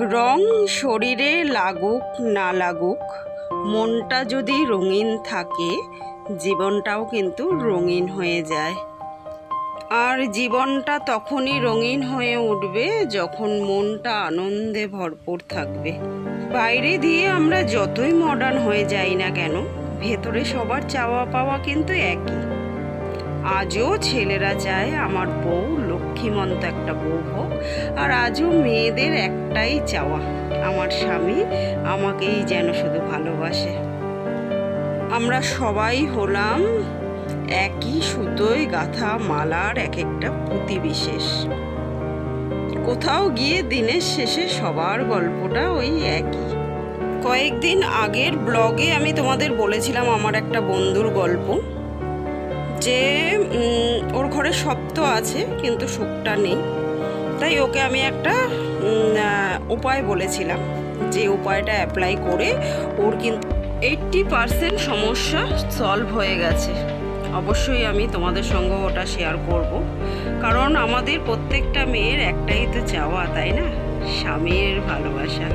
রং শরীরে লাগুক, না লাগুক, মনটা যদি রঙিন থাকে, জীবনটাও কিন্তু রঙিন হয়ে যায়। আর জীবনটা তখনই রঙিন হয়ে উঠবে যখন মনটা আনন্দে ভরপুর থাকবে। বাইরে দিয়ে আমরা যতই মডার্ন হয়ে যাই না কেন, ভেতরে সবার চাওয়া পাওয়া কিন্তু একই। আজও ছেলেরা চায় আমার বউ লক্ষ্মীমন্ত একটা বউ হোক, আর আজও মেয়েদের একটাই চাওয়া, আমার স্বামী আমাকেই যেন শুধু ভালোবাসে। আমরা সবাই হলাম একই সুতোয় গাঁথা মালার এক একটা পুঁতি বিশেষ কোথাও গিয়ে দিনের শেষে সবার গল্পটা ওই একই। কয়েকদিন আগের ব্লগে আমি তোমাদের বলেছিলাম আমার একটা বন্ধুর গল্প। যে ওর ঘরে তো আছে, কিন্তু সুখটা নেই। তাই ওকে আমি একটা উপায় বলেছিলাম যে, উপায়টা অ্যাপ্লাই করে ওর কিন্তু এইট্টি পারসেন্ট সমস্যা সলভ হয়ে গেছে। অবশ্যই আমি তোমাদের সঙ্গে ওটা শেয়ার করব। কারণ আমাদের প্রত্যেকটা মেয়ের একটাই তো চাওয়া, তাই না? স্বামীর ভালোবাসা।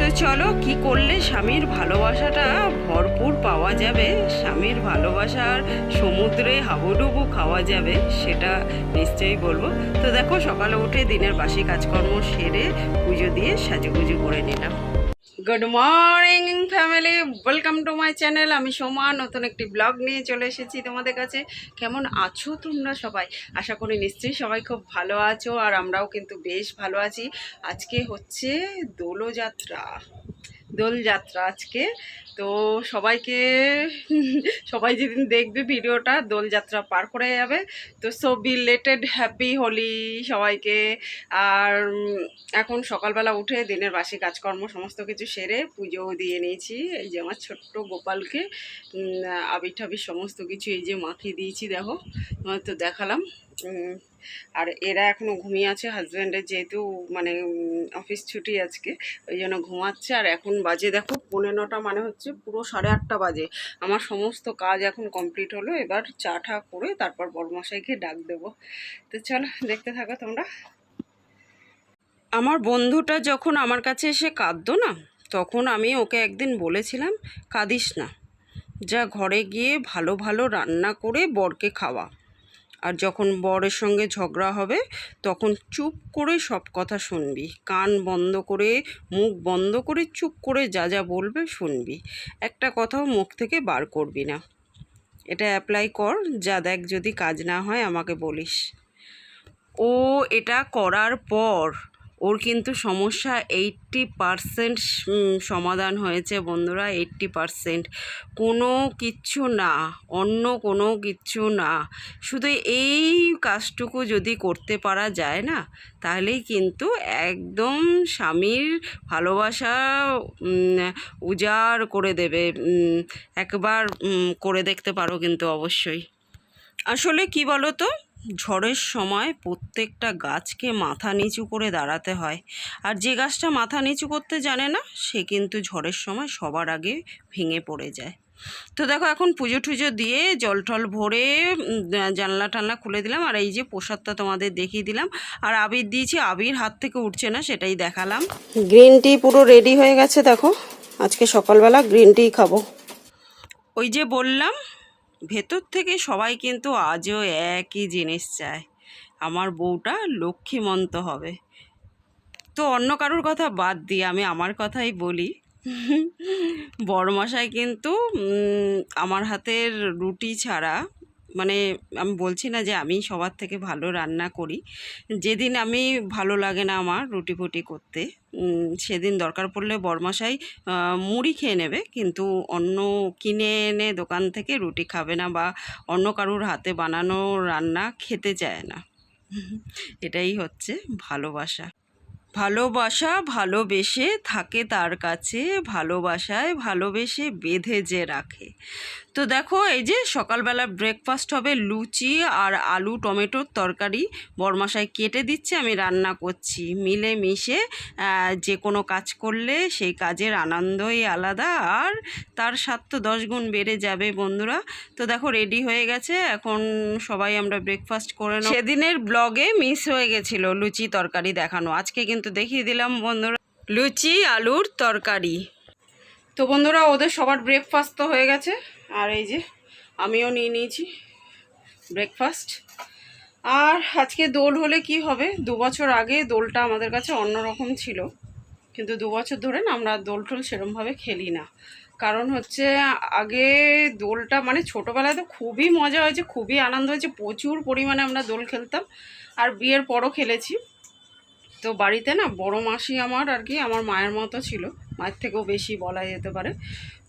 তো চলো, কি করলে স্বামীর ভালোবাসাটা ভরপুর পাওয়া যাবে? স্বামীর ভালোবাসার সমুদ্রে হাবুডুবু খাওয়া যাবে, সেটা নিশ্চয়ই বলব। তো দেখো, সকালে উঠে দিনের বাসি কাজকর্ম সেরে পুজো দিয়ে সাজুগুজু করে নিলাম। Good morning family welcome to my channel আমি সোমা, নতুন একটি ব্লগ নিয়ে চলে এসেছি তোমাদের কাছে। কেমন আছো তোমরা সবাই? আশা করি নিশ্চয়ই সবাই খুব ভালো আছো, আর আমরাও কিন্তু বেশ ভালো আছি। আজকে হচ্ছে দোলযাত্রা। দোলযাত্রা আজকে। তো সবাইকে, সবাই যেদিন দেখবে ভিডিওটা, দোলযাত্রা পার করে যাবে। তো সো রিলেটেড হ্যাপি হোলি সবাইকে। আর এখন সকালবেলা উঠে দিনের বাসি কাজকর্ম সমস্ত কিছু সেরে পুজো দিয়ে নিয়েছি। এই যে আমার ছোট্ট গোপালকে আবির সমস্ত কিছু এই যে মাখিয়ে দিয়েছি, দেখো। তোমার তো দেখালাম। আর এরা এখনও ঘুমিয়ে আছে হাজব্যান্ডের যেহেতু মানে অফিস ছুটি আজকে, ওই জন্য ঘুমাচ্ছে। আর এখন বাজে দেখো পৌনে নটা মানে হচ্ছে পুরো সাড়ে আটটা বাজে। আমার সমস্ত কাজ এখন কমপ্লিট হলো, এবার চা ঠা করে তারপর বড়মশাইকে ডাক দেবো। তো চলো, দেখতে থাকো তোমরা। আমার বন্ধুটা যখন আমার কাছে এসে কাঁদতো না, তখন আমি ওকে একদিন বলেছিলাম, কাঁদিস না। যা ঘরে গিয়ে ভালো ভালো রান্না করে বরকে খাওয়া। আর যখন বরের সঙ্গে ঝগড়া হবে, তখন চুপ করে সব কথা শুনবি। কান বন্ধ করে, মুখ বন্ধ করে চুপ করে যা যা বলবে শুনবি। একটা কথাও মুখ থেকে বার করবি না। এটা অ্যাপ্লাই কর, যা দেখ যদি কাজ না হয় আমাকে বলিস। ও, এটা করার পর ওর কিন্তু সমস্যা এইট্টি পারসেন্ট সমাধান হয়েছে বন্ধুরা এইট্টি পারসেন্ট কোনো কিচ্ছু না, অন্য কোনো কিচ্ছু না। শুধু এই কাজটুকু যদি করতে পারা যায় না, তাহলেই কিন্তু একদম স্বামীর ভালোবাসা উজাড় করে দেবে একবার করে দেখতে পারো কিন্তু অবশ্যই। আসলে কি বলো তো ঝড়ের সময় প্রত্যেকটা গাছকে মাথা নিচু করে দাঁড়াতে হয়। আর যে গাছটা মাথা নিচু করতে জানে না সে কিন্তু ঝড়ের সময় সবার আগে ভেঙে পড়ে যায়। তো দেখো এখন পুজো টুজো দিয়ে জল টল ভরে জানলা টানলা খুলে দিলাম। আর এই যে প্রসাদটা তোমাদের দেখিয়ে দিলাম। আর আবির দিয়েছি। আবির হাত থেকে উঠছে না সেটাই দেখালাম। গ্রিন টি পুরো রেডি হয়ে গেছে দেখো। আজকে সকালবেলা গ্রিন টি খাব। ওই যে বললাম ভেতর থেকে সবাই কিন্তু আজও একই জিনিস চায়। আমার বউটা লক্ষ্মীমন্ত হবে। তো অন্য কারোর কথা বাদ দিয়ে আমি আমার কথাই বলি। বড়মশাই কিন্তু আমার হাতের রুটি ছাড়া মানে আমি বলছি না যে আমি সবার থেকে ভালো রান্না করি। যেদিন আমি ভালো লাগে না আমার রুটি ফুটি করতে সেদিন দরকার পড়লে বড়মশাই মুড়ি খেয়ে নেবে। কিন্তু অন্য কিনে এনে দোকান থেকে রুটি খাবে না বা অন্য কারুর হাতে বানানো রান্না খেতে চায় না। এটাই হচ্ছে ভালোবাসা। ভালোবাসা ভালোবেসে থাকে তার কাছে, ভালোবাসায় ভালোবেসে বেঁধে যে রাখে। তো দেখো, এই যে সকালবেলা ব্রেকফাস্ট হবে লুচি আর আলু টমেটোর তরকারি। বরমাসায় কেটে দিচ্ছে, আমি রান্না করছি। মিলে মিশে যে কোনো কাজ করলে সেই কাজের আনন্দই আলাদা। আর তার স্বাদ তো গুণ বেড়ে যাবে বন্ধুরা। তো দেখো রেডি হয়ে গেছে। এখন সবাই আমরা ব্রেকফাস্ট করে নেব সেদিনের ব্লগে মিস হয়ে গেছিল লুচি তরকারি দেখানো। আজকে কিন্তু দেখিয়ে দিলাম বন্ধুরা, লুচি, আলুর তরকারি। তো বন্ধুরা, ওদের সবার ব্রেকফাস্ট তো হয়ে গেছে। আর এই যে আমিও নিয়ে নিয়েছি ব্রেকফাস্ট আর আজকে দোল হলে কি হবে? দু বছর আগে দোলটা আমাদের কাছে অন্যরকম ছিল। কিন্তু দু বছর ধরে না আমরা দোল টোল সেরমভাবে খেলি না। কারণ হচ্ছে আগে দোলটা মানে ছোটোবেলায় তো খুবই মজা হয়েছে, খুবই আনন্দ হয়েছে, প্রচুর পরিমাণে আমরা দোল খেলতাম। আর বিয়ের পরও খেলেছি। তো বাড়িতে না বড় মাসি আমার আর কি, আমার মায়ের মতো ছিল। মায়ের থেকেও বেশি বলা যেতে পারে।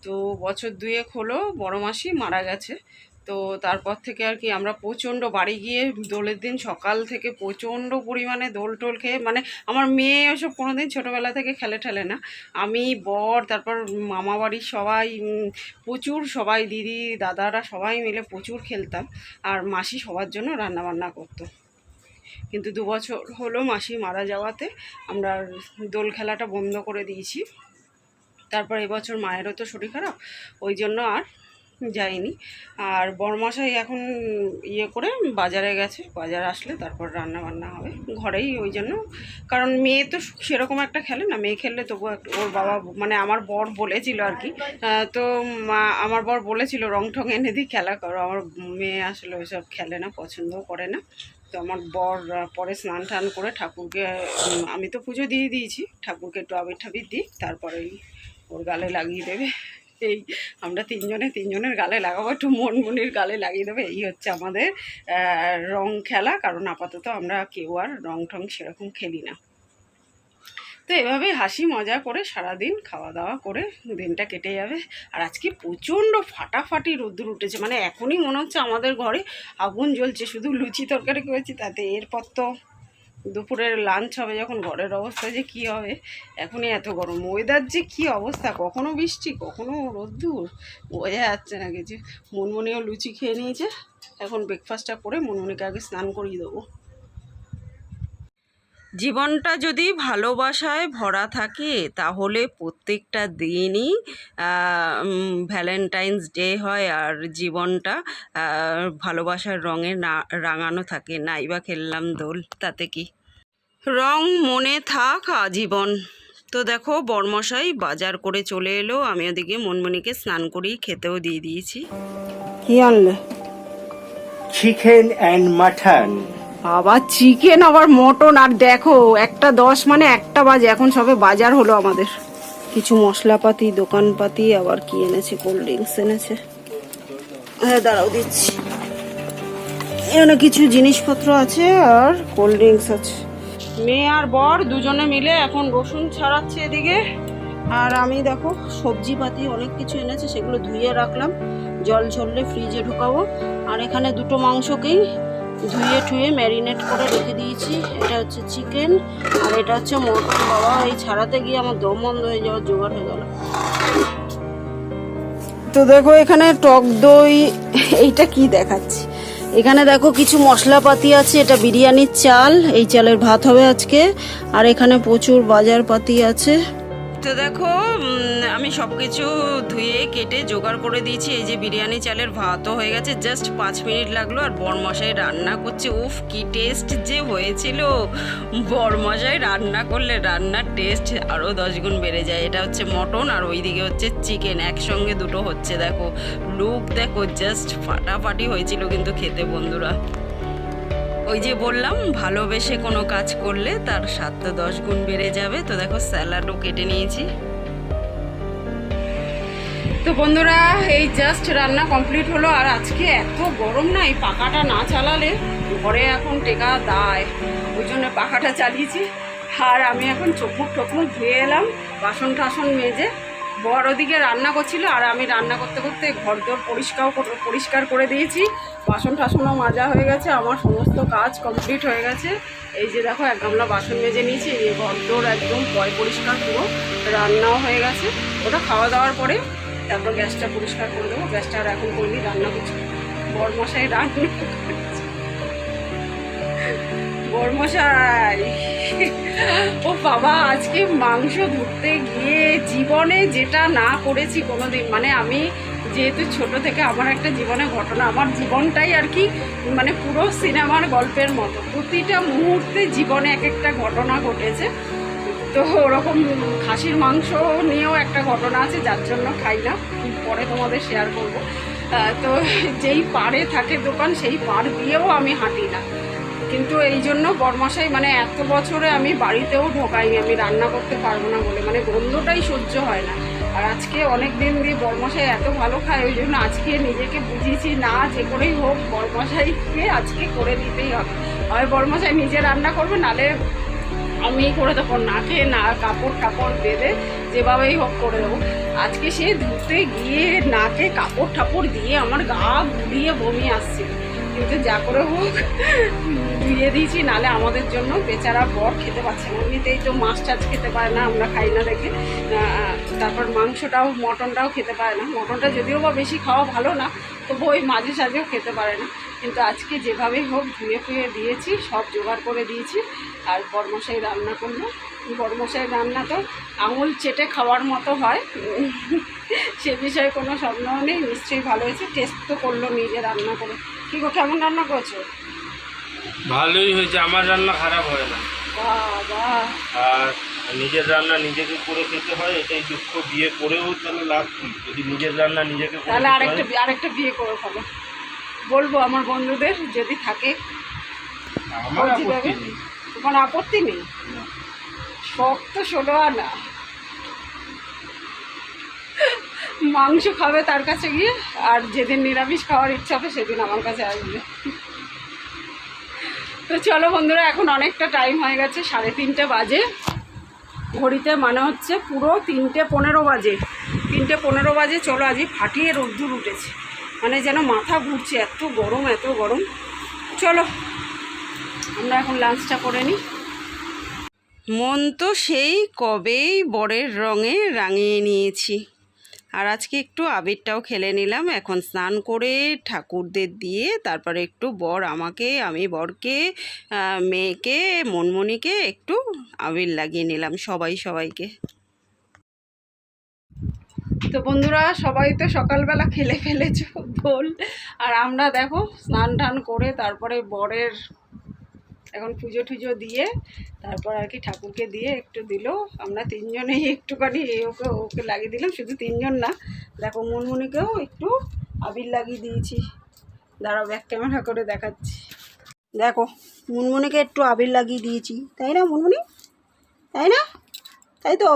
তো বছর দুয়েক হলো বড় মাসি মারা গেছে। তো তারপর থেকে আর কি আমরা প্রচণ্ড বাড়ি গিয়ে দোলের দিন সকাল থেকে প্রচণ্ড পরিমাণে দোল টোল খেয়ে মানে আমার মেয়ে ওসব কোনো দিন ছোটোবেলা থেকে খেলে ঠেলে না। আমি বর, তারপর মামা বাড়ির সবাই প্রচুর সবাই, দিদি, দাদারা সবাই মিলে প্রচুর খেলতাম। আর মাসি সবার জন্য রান্না বান্না করতো। কিন্তু দু বছর হলো মাসি মারা যাওয়াতে আমরা দোল খেলাটা বন্ধ করে দিয়েছি। তারপর এবছর মায়েরও তো শরীর খারাপ, ওই জন্য আর যাইনি। আর বরমশাই এখন ইয়ে করে বাজারে গেছে, বাজার আসলে তারপর রান্না বান্না হবে ঘরেই ওই জন্য। কারণ মেয়ে তো সেরকম একটা খেলে না, মেয়ে খেললে তবু ওর বাবা মানে আমার বর বলেছিল আর কি। তো আমার বর বলেছিল, রং ঠং এনে দিই খেলা করো। আমার মেয়ে আসলে ওইসব খেলে না, পছন্দও করে না। তো আমার বর পরে স্নান টান করে ঠাকুরকে আমি তো পুজো দিয়ে দিয়েছি, ঠাকুরকে একটু আবির ঠাবির দিই, তারপরেই ওর গালে লাগিয়ে দেবে। এই আমরা তিনজনে তিনজনের গালে লাগাবো, একটু মনমনির গালে লাগিয়ে দেবে। এই হচ্ছে আমাদের রং খেলা। কারণ আপাতত আমরা কেউ আর রং টং সেরকম খেলি না। তো এভাবেই হাসি মজা করে সারাদিন খাওয়া দাওয়া করে দিনটা কেটে যাবে। আর আজকে প্রচণ্ড ফাটাফাটি রোদ্দুর উঠেছে। মানে এখনই মনে হচ্ছে আমাদের ঘরে আগুন জ্বলছে। শুধু লুচি তরকারি করেছি, তাতে এরপর তো দুপুরের লাঞ্চ হবে যখন ঘরের অবস্থা যে কি হবে? এখনই এত গরম। ওয়েদার যে কি অবস্থা? কখনো বৃষ্টি, কখনো রোদ্দুর, বোঝা যাচ্ছে না কিছু। মনমনিও লুচি খেয়ে নিয়েছে। এখন ব্রেকফাস্টটা করে মনমনিকে আগে স্নান করিয়ে দেবো। জীবনটা যদি ভালোবাসায় ভরা থাকে তাহলে প্রত্যেকটা দিনই ভ্যালেন্টাইন্স ডে হয় আর জীবনটা ভালোবাসার রঙে না রাঙানো থাকে। নাইবা খেললাম দোল তাতে কি? রং মনে থাক আজীবন। তো দেখো বর্মশাই বাজার করে চলে এলো। আমি ওদিকে মনমনিকে স্নান করিয়ে খেতেও দিয়ে দিয়েছি। কি আনলে? Chicken and mutton. আবার চিকেন আবার মটন আর দেখো, একটা দশ মানে একটা বাজে। এখন সবে বাজার হলো আমাদের। কিছু মশলাপাতি, দোকানপাতি, আবার কি এনেছে কোল্ড ড্রিঙ্কস এনেছে। হ্যাঁ দাঁড়াও, দিচ্ছি। এখানে কিছু জিনিসপত্র আছে, আর কোল্ড ড্রিঙ্কস আছে। মেয়ে আর বর দুজনে মিলে এখন রসুন ছাড়াচ্ছে এদিকে। আর আমি দেখো, সবজিপাতি অনেক কিছু এনেছে, সেগুলো ধুয়ে রাখলাম। জল ঝরলে ফ্রিজে ঢুকাবো। আর এখানে দুটো মাংসকেই ধুয়ে ঠুয়ে ম্যারিনেট করে রেখে দিয়েছি। এটা হচ্ছে চিকেন, আর এটা হচ্ছে মটন। বাবা, এই ছাড়াতে গিয়ে আমার দম বন্ধ হয়ে যাওয়ার জোগাড় হয়ে গেল। তো দেখো, এখানে টক দই, এইটা কি দেখাচ্ছি? এখানে দেখো কিছু মশলাপাতি আছে, এটা বিরিয়ানির চাল, এই চালের ভাত হবে আজকে। আর এখানে প্রচুর বাজারপাতি আছে। তো দেখো আমি সব কিছু ধুয়ে কেটে জোগাড় করে দিয়েছি। এই যে বিরিয়ানি চালের ভাতও হয়ে গেছে জাস্ট পাঁচ মিনিট লাগল আর বরমশাই রান্না করছে। উফ, কি টেস্ট যে হয়েছিল। বরমশাই রান্না করলে রান্নার টেস্ট আরও দশ গুণ বেড়ে যায়। এটা হচ্ছে মটন আর ওইদিকে হচ্ছে চিকেন একসঙ্গে দুটো হচ্ছে, দেখো। লুক দেখো জাস্ট ফাটাফাটি হয়েছিল কিন্তু খেতে, বন্ধুরা। ওই যে বললাম, ভালোবেসে কোনো কাজ করলে তার তো দশ গুণ বেড়ে যাবে। তো দেখো, স্যালাডও কেটে নিয়েছি। তো বন্ধুরা, এই জাস্ট রান্না কমপ্লিট হলো, আর আজকে এত গরম না, এই পাখাটা না চালালে ঘরে এখন টেকা দায়। ওই জন্য পাখাটা চালিয়েছি। আর আমি এখন চোখমুখ ঠোকমুখ ধুয়ে এলাম বাসন টাসন মেজে বর ওদিকে রান্না করছিল, আর আমি রান্না করতে করতে ঘর দোর পরিষ্কার পরিষ্কার করে দিয়েছি। বাসন টাসনও মাজা হয়ে গেছে, আমার সমস্ত কাজ কমপ্লিট হয়ে গেছে। এই যে দেখো, এক গামলা বাসন মেজে নিয়েছি, এই ঘর দোর একদম পয় পরিষ্কার পুরো রান্নাও হয়ে গেছে। ওটা খাওয়া দাওয়ার পরে তারপর গ্যাসটা পরিষ্কার করে দেবো। গ্যাসটা আর এখন করিনি রান্না করছি। বরমশাই রান্না করছে। বরমশাই! ও বাবা, আজকে মাংস ধরতে গিয়ে জীবনে যেটা না করেছি কোনোদিন মানে আমি যেহেতু ছোট থেকে আমার একটা জীবনে ঘটনা, আমার জীবনটাই আর কি মানে পুরো সিনেমার গল্পের মতো। প্রতিটা মুহূর্তে জীবনে এক একটা ঘটনা ঘটেছে। তো ওরকম খাসির মাংস নিয়েও একটা ঘটনা আছে, যার জন্য খাই না, পরে তোমাদের শেয়ার করব। তো যেই পাড়ে থাকে দোকান, সেই পাড় দিয়েও আমি হাঁটি না। কিন্তু এই জন্য বরমাসাই মানে এত বছরে আমি বাড়িতেও ঢোকাইনি, আমি রান্না করতে পারব না বলে মানে গন্ধটাই সহ্য হয় না। আর আজকে অনেক দিন দিয়ে বরমশাই এত ভালো খায়, ওই জন্য আজকে নিজেকে বুঝিয়েছি, না, যে করেই হোক বরমশাইকে আজকে করে দিতেই হবে। হয় বরমশাই নিজে রান্না করবে, নালে আমি করে দেবো, নাকে না, কাপড় টাপড় বেঁধে যেভাবেই হোক করে দেবো। আজকে সে ধুতে গিয়ে নাকে কাপড় টাপড় দিয়ে আমার গা গুলিয়ে বমি আসছিল কিন্তু যা করে হোক ধুয়ে দিয়েছি, নালে আমাদের জন্য বেচারা বর খেতে পারছে না। এমনিতেই তো মাছ টাছ খেতে পারে না, আমরা খাই না দেখে। তারপর মাংসটাও, মটনটাও খেতে পারে না। মটনটা যদিও বা বেশি খাওয়া ভালো না, তবু ওই মাঝে সাঝেও খেতে পারে না। কিন্তু আজকে যেভাবেই হোক, ধুয়ে ফুয়ে দিয়েছি, সব জোগাড় করে দিয়েছি। আর বরমশাই রান্না করল। বরমশাই রান্না তো আঙুল চেটে খাওয়ার মতো হয়। সে বিষয়ে কোনো সন্দেহ নেই, নিশ্চয়ই ভালো হয়েছে। টেস্ট তো করল নিজে রান্না করে। কী গো কেমন রান্না করছ? ভালোই হয়েছে আমার রান্না খারাপ হয় না। আর নিজের রান্না নিজেকে করে খেতে হয় এটাই দুঃখ। বিয়ে করেও তাহলে লাভ কি? যদি নিজের রান্না নিজেকে তাহলে আরেকটা আরেকটা বিয়ে করে ফেলো বলব আমার বন্ধুদের যদি থাকে। আমার আপত্তি নেই। তোমার আপত্তি নেই। শখ তো ষোলো আনা। মাংস খাবে তার কাছে গিয়ে, আর যেদিন নিরামিষ খাওয়ার ইচ্ছা হবে সেদিন আমার কাছে আসবে। তো চলো বন্ধুরা, এখন অনেকটা টাইম হয়ে গেছে, সাড়ে তিনটে বাজে। ঘড়িতে মানে হচ্ছে পুরো তিনটে পনেরো বাজে। তিনটে পনেরো বাজে, চলো আজই ফাটিয়ে রোদ্দুর উঠেছে। মানে যেন মাথা ঘুরছে, এত গরম এত গরম। চলো, আমরা এখন লাঞ্চটা করে নিই। মন তো সেই কবেই বরের রঙে রাঙিয়ে নিয়েছি। আর আজকে একটু আবিরটাও খেলে নিলাম। এখন স্নান করে ঠাকুরদের দিয়ে তারপরে একটু বর আমাকে, আমি বরকে মেয়েকে, মনমণিকে একটু আবির লাগিয়ে নিলাম সবাই সবাইকে। তো বন্ধুরা, সবাই তো সকালবেলা খেলে ফেলেছ দোল আর আমরা দেখো স্নান টান করে তারপরে বরের এখন পুজো টুজো দিয়ে তারপর আর কি ঠাকুরকে দিয়ে একটু দিল। আমরা তিনজনেই একটুখানি ওকে ওকে লাগিয়ে দিলাম, শুধু তিনজন না, দেখো মুনমুনিকেও একটু আবির লাগিয়ে দিয়েছি। দাঁড়াও ব্যাক ক্যামেরা করে দেখাচ্ছি। দেখো, মুনমুনিকে একটু আবির লাগিয়ে দিয়েছি। তাই না মুনমুনি? তাই না? তাই তো?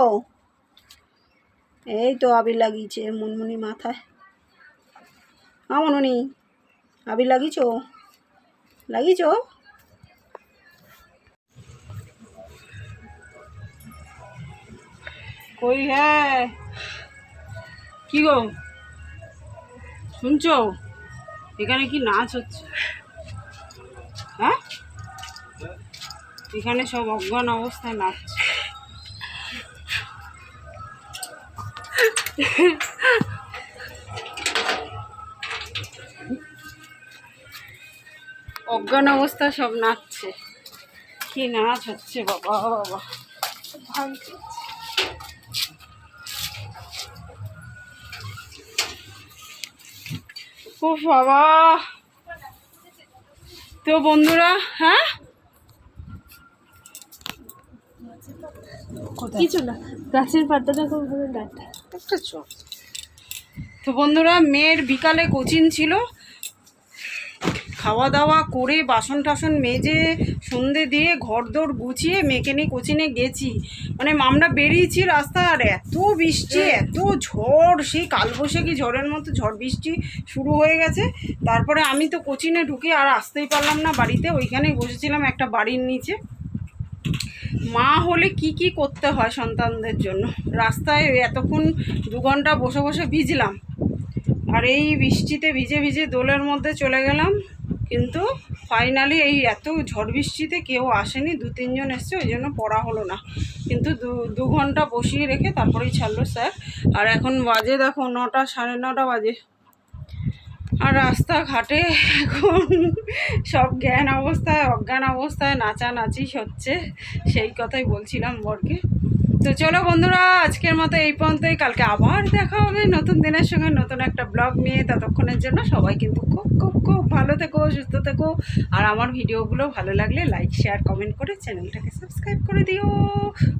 এই তো আবির লাগিয়েছে মুনমুনি মাথায়। হ্যাঁ মুনমুনি, আবির লাগিয়েছ? লাগিয়েছো? কই হ্যাঁ কি গো? শুনছো? এখানে কি নাচ হচ্ছে? হ্যাঁ? এখানে সব অজ্ঞান অবস্থায় নাচছে। অজ্ঞান অবস্থায় সব নাচছে। কি নাচ হচ্ছে বাবা বাবা। ও বাবা। তো বন্ধুরা হ্যাঁ? কিছু না গাছের পাতাটা খুব ভালো ডাটা একটা চপ। তো বন্ধুরা মেয়ের বিকালে কোচিং ছিল। খাওয়া দাওয়া করে বাসন টাসন মেজে সন্ধে দিয়ে ঘর দৌড় গুছিয়ে মেয়েকে নিয়ে কোচিনে গেছি। মানে আমরা বেরিয়েছি রাস্তা আর এত বৃষ্টি, এত ঝড়, সেই কালবৈশাখী ঝড়ের মতো ঝড় বৃষ্টি শুরু হয়ে গেছে। তারপরে আমি তো কোচিনে ঢুকে আর আসতেই পারলাম না বাড়িতে, ওইখানেই বসেছিলাম একটা বাড়ির নিচে। মা হলে কি কি করতে হয় সন্তানদের জন্য? রাস্তায় এতক্ষণ দু ঘণ্টা বসে বসে ভিজলাম। আর এই বৃষ্টিতে ভিজে ভিজে দোলের মধ্যে চলে গেলাম, কিন্তু ফাইনালি এই এত ঝড় বৃষ্টিতে কেউ আসেনি, দু, তিনজন এসছে, ওই জন্য পড়া হলো না। কিন্তু দু ঘণ্টা বসিয়ে রেখে তারপরেই ছাড়লো স্যার। আর এখন বাজে দেখো নটা, সাড়ে নটা বাজে। আর রাস্তাঘাটে এখন সব জ্ঞান অবস্থায়, অজ্ঞান অবস্থায় নাচানাচি হচ্ছে। সেই কথাই বলছিলাম বরকে। তো চলো বন্ধুরা, আজকের মতো এই পর্যন্তই। কালকে আবার দেখা হবে নতুন দিনের সঙ্গে, নতুন একটা ব্লগ নিয়ে ততক্ষণের জন্য। সবাই কিন্তু খুব খুব খুব ভালো থেকো, সুস্থ থেকো। আর আমার ভিডিওগুলো ভালো লাগলে লাইক শেয়ার কমেন্ট করে চ্যানেলটাকে সাবস্ক্রাইব করে দিও।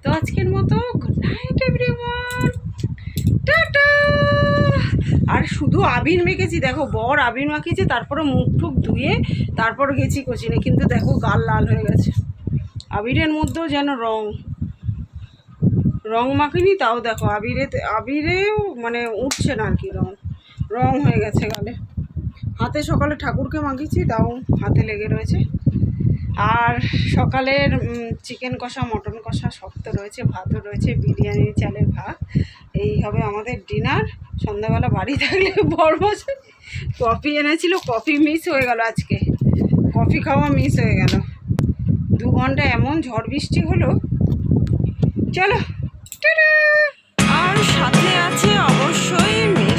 তো আজকের মতো গুড নাইট এভরিওয়ান আর শুধু আবির মেখেছি, দেখো, বর আবির মাখিয়েছে তারপরে মুখ টুক ধুয়ে তারপর গেছি কোচিনে। কিন্তু দেখো, গাল লাল হয়ে গেছে। আবিরের মধ্যেও যেন রং। রং মাখিনি, তাও দেখো আবিরে আবিরেও মানে উঠছে না আর কি রং। রং হয়ে গেছে গালে। হাতে সকালে ঠাকুরকে মাখিয়েছি, তাও হাতে লেগে রয়েছে। আর সকালের চিকেন কষা মটন কষা শক্ত রয়েছে, ভাতও রয়েছে, বিরিয়ানি, চালের ভাত। এই হবে আমাদের ডিনার সন্ধ্যাবেলা বাড়ি থাকলে বড় বছর কফি এনেছিল কফি মিস হয়ে গেল আজকে। কফি খাওয়া মিস হয়ে গেল। দু ঘণ্টা এমন ঝড় বৃষ্টি হলো। চলো! আর সাথে আছে অবশ্যই